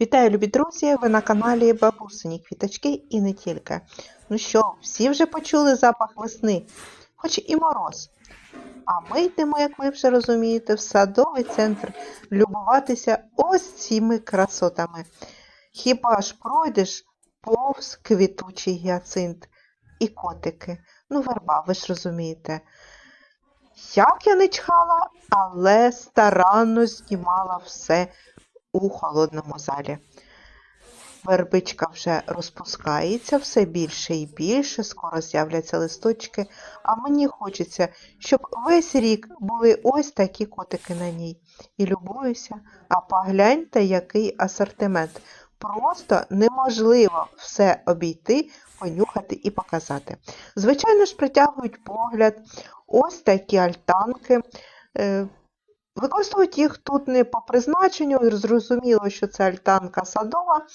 Вітаю, любі друзі! Ви на каналі Бабусині Квіточки і не тільки. Ну що, всі вже почули запах весни, хоч і мороз. А ми йдемо, як ви вже розумієте, в садовий центр любуватися ось цими красотами. Хіба ж пройдеш повз квітучий гіацинт і котики? Ну, верба, ви ж розумієте. Як я не чхала, але старанно знімала все у холодному залі. Вербичка вже розпускається все більше і більше, скоро з'являться листочки, а мені хочеться, щоб весь рік були ось такі котики на ній. І любуюся, а погляньте, який асортимент. Просто неможливо все обійти, понюхати і показати. Звичайно ж, притягують погляд ось такі альтанки. Е, Використовують їх тут не по призначенню, зрозуміло, що це альтанка садова,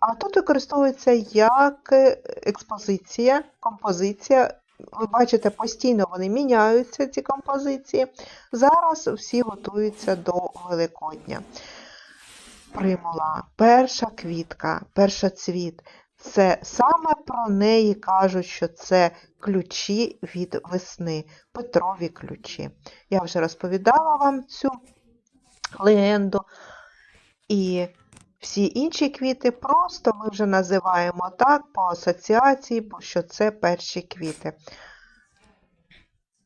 а тут використовується як експозиція, композиція. Ви бачите, постійно вони міняються, ці композиції. Зараз всі готуються до Великодня. Примула, перша квітка, першоцвіт. Це саме про неї кажуть, що це ключі від весни, Петрові ключі. Я вже розповідала вам цю легенду. І всі інші квіти просто ми вже називаємо так по асоціації, бо що це перші квіти.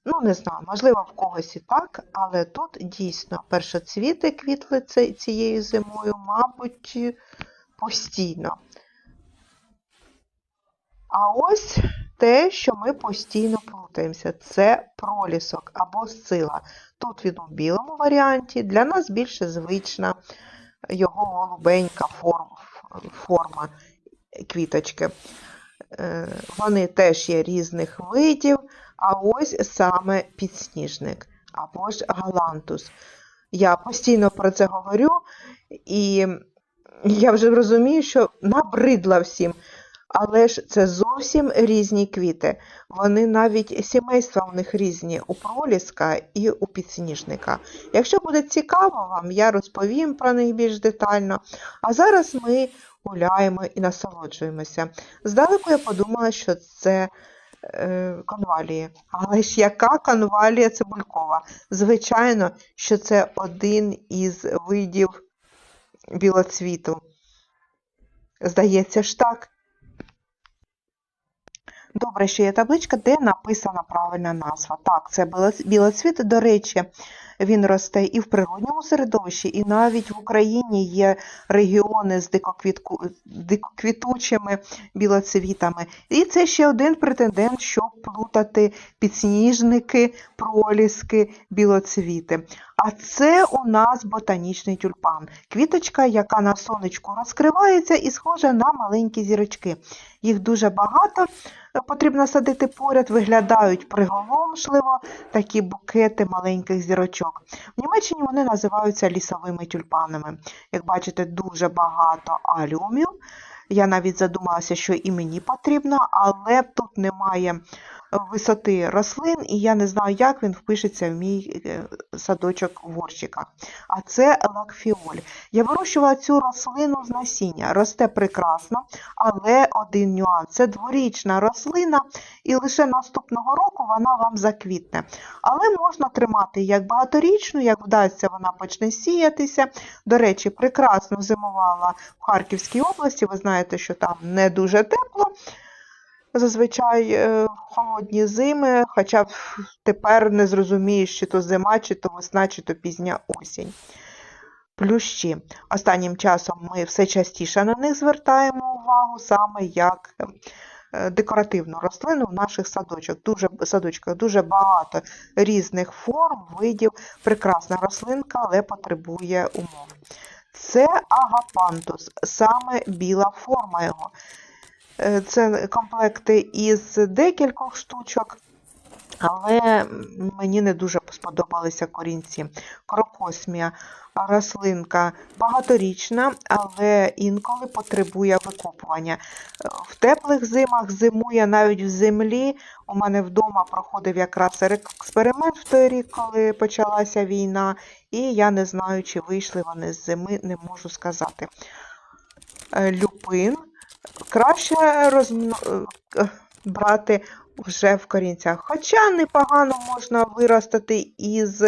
Ну, не знаю, можливо, в когось і так, але тут дійсно першоцвіти квітли цією зимою, мабуть, постійно. А ось те, що ми постійно плутаємося, це пролісок або сила. Тут він у білому варіанті, для нас більше звична його голубенька форма квіточки. Вони теж є різних видів, а ось саме підсніжник або ж галантус. Я постійно про це говорю, і я вже розумію, що набридла всім. Але ж це зовсім різні квіти. Вони навіть сімейства у них різні у проліска і у підсніжника. Якщо буде цікаво вам, я розповім про них більш детально. А зараз ми гуляємо і насолоджуємося. Здалеку я подумала, що це е, конвалії. Але ж яка конвалія цибулькова? Звичайно, що це один із видів білоцвіту. Здається ж так. Добре, що є табличка, де написана правильна назва. Так, це білоцвіт, до речі, він росте і в природньому середовищі, і навіть в Україні є регіони з дикоквітучими білоцвітами. І це ще один претендент, щоб плутати підсніжники, проліски, білоцвіти. А це у нас ботанічний тюльпан. Квіточка, яка на сонечку розкривається і схожа на маленькі зірочки. Їх дуже багато потрібно садити поряд, виглядають приголомшливо такі букети маленьких зірочок. В Німеччині вони називаються лісовими тюльпанами. Як бачите, дуже багато алюмів. Я навіть задумалася, що і мені потрібно, але тут немає висоти рослин, і я не знаю, як він впишеться в мій е, садочок в горщиках. А це лакфіоль. Я вирощувала цю рослину з насіння. Росте прекрасно, але один нюанс це дворічна рослина, і лише наступного року вона вам заквітне. Але можна тримати як багаторічну, як вдасться, вона почне сіятися. До речі, прекрасно зимувала в Харківській області. Ви знаєте, що там не дуже тепло зазвичай е, холодні зими, хоча тепер не зрозумієш, чи то зима, чи то весна, чи то пізня осінь. Плющі. Останнім часом ми все частіше на них звертаємо увагу, саме як е, декоративну рослину в наших садочках. Дуже, садочках дуже багато різних форм, видів. Прекрасна рослинка, але потребує умов. Це агапантус, саме біла форма його. Е, це комплекти із декількох штучок, але мені не дуже сподобалися корінці. Крокосмія, рослинка багаторічна, але інколи потребує викопування. В теплих зимах зимує навіть в землі. У мене вдома проходив якраз експеримент в той рік, коли почалася війна, і я не знаю, чи вийшли вони з зими, не можу сказати. е, люпин краще розмно... е, брати вже в корінцях. Хоча непогано можна виростити із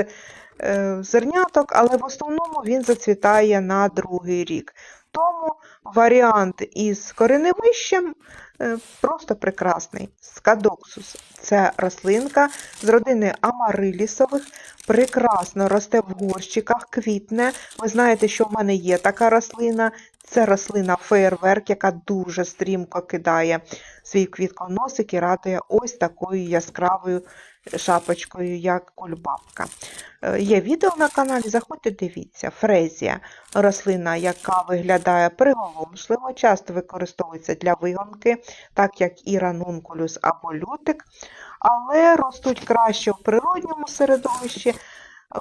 е, зерняток, але в основному він зацвітає на другий рік. Тому варіант із кореневищем е, просто прекрасний. Скадоксус це рослинка з родини амарилісових, прекрасно росте в горщиках, квітне. Ви знаєте, що в мене є така рослина. Це рослина феєрверк, яка дуже стрімко кидає свій квітконосик і радує ось такою яскравою шапочкою, як кульбабка. Е, Є відео на каналі, заходьте, дивіться. Фрезія рослина, яка виглядає приголомшливо, часто використовується для вигонки, так як і ранункулюс або лютик, але ростуть краще в природньому середовищі.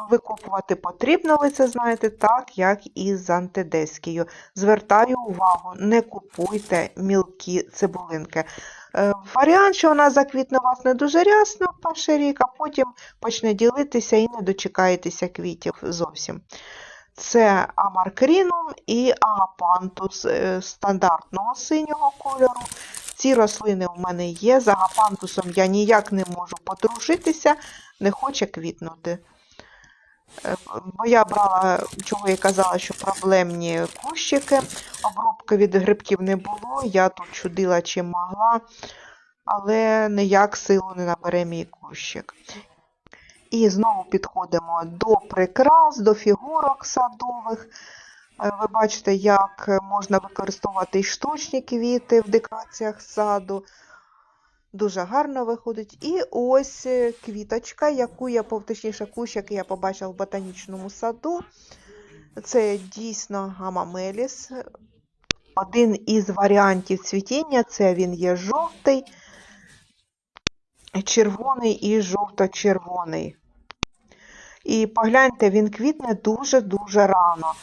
Викопувати потрібно, ви це знаєте, так як і з антидескією. Звертаю увагу, не купуйте мілкі цибулинки. Е, Варіант, що вона заквітне у вас не дуже рясно перший рік, а потім почне ділитися і не дочекаєтеся квітів зовсім. Це амаркрінум і агапантус е, стандартного синього кольору. Ці рослини у мене є. З агапантусом я ніяк не можу подружитися, не хоче квітнути. Е, Бо я брала, чого я казала, що проблемні кущики. Обробки від грибків не було, я тут чудила чим могла, але ніяк силу не набере мій кущик. І знову підходимо до прикрас, до фігурок садових. Е, Ви бачите, як можна використовувати штучні квіти в декораціях саду. Дуже гарно виходить. І ось е, квіточка, яку я, точніше, кущ, який я побачила в ботанічному саду. Це дійсно гамамеліс. Один із варіантів цвітіння це він є жовтий, червоний і жовто-червоний. І погляньте, він квітне дуже-дуже рано.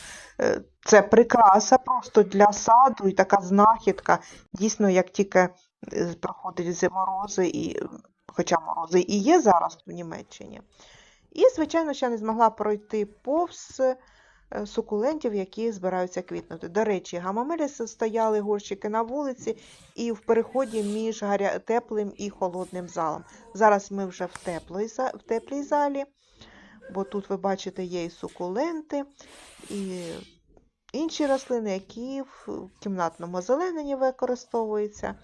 Е, Це прикраса просто для саду і така знахідка. Дійсно, як тільки е, проходять морози, і, хоча морози і є зараз в Німеччині. І, звичайно, ще не змогла пройти повз е, сукулентів, які збираються квітнути. До речі, гамамеліси стояли горщики на вулиці і в переході між теплим і холодним залом. Зараз ми вже в, теплій, в теплій залі, бо тут ви бачите є і сукуленти, і інші рослини, які в кімнатному озелененні використовуються.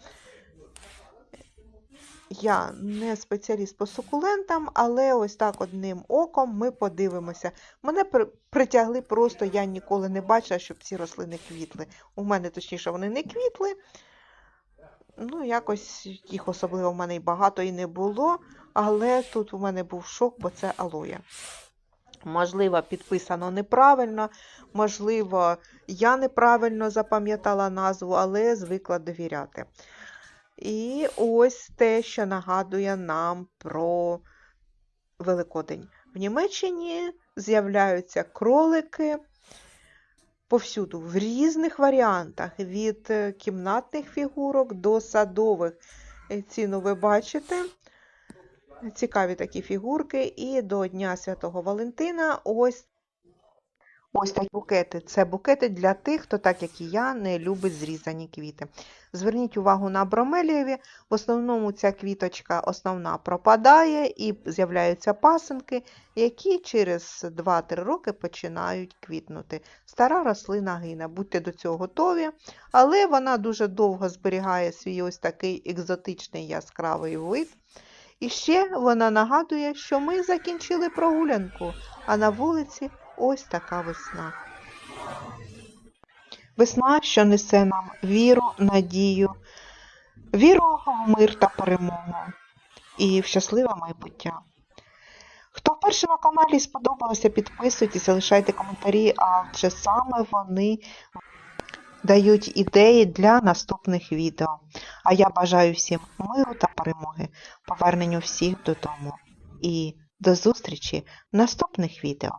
Я не спеціаліст по сукулентам, але ось так одним оком ми подивимося. Мене при- притягли просто, я ніколи не бачила, щоб ці рослини квітли. У мене, точніше, вони не квітли. Ну, якось їх особливо в мене і багато і не було, але тут у мене був шок, бо це алоє. Можливо, підписано неправильно, можливо, я неправильно запам'ятала назву, але звикла довіряти. І ось те, що нагадує нам про Великодень. В Німеччині з'являються кролики повсюду, в різних варіантах, від е, кімнатних фігурок до садових. Е, Ціну ви бачите. Цікаві такі фігурки. І до Дня Святого Валентина ось Ось такі букети. Це букети для тих, хто, так як і я, не любить зрізані квіти. Зверніть увагу на бромелієві. В основному ця квіточка основна пропадає і з'являються пасинки, які через 2-3 роки починають квітнути. Стара рослина гине, будьте до цього готові, але вона дуже довго зберігає свій ось такий екзотичний яскравий вид. І ще вона нагадує, що ми закінчили прогулянку, а на вулиці ось така весна. Весна, що несе нам віру, надію, віру в мир та перемогу і в щасливе майбуття. Хто вперше на каналі сподобалося, підписуйтесь, залишайте коментарі, адже саме вони дають ідеї для наступних відео. А я бажаю всім миру та перемоги, поверненню всіх додому. І до зустрічі в наступних відео.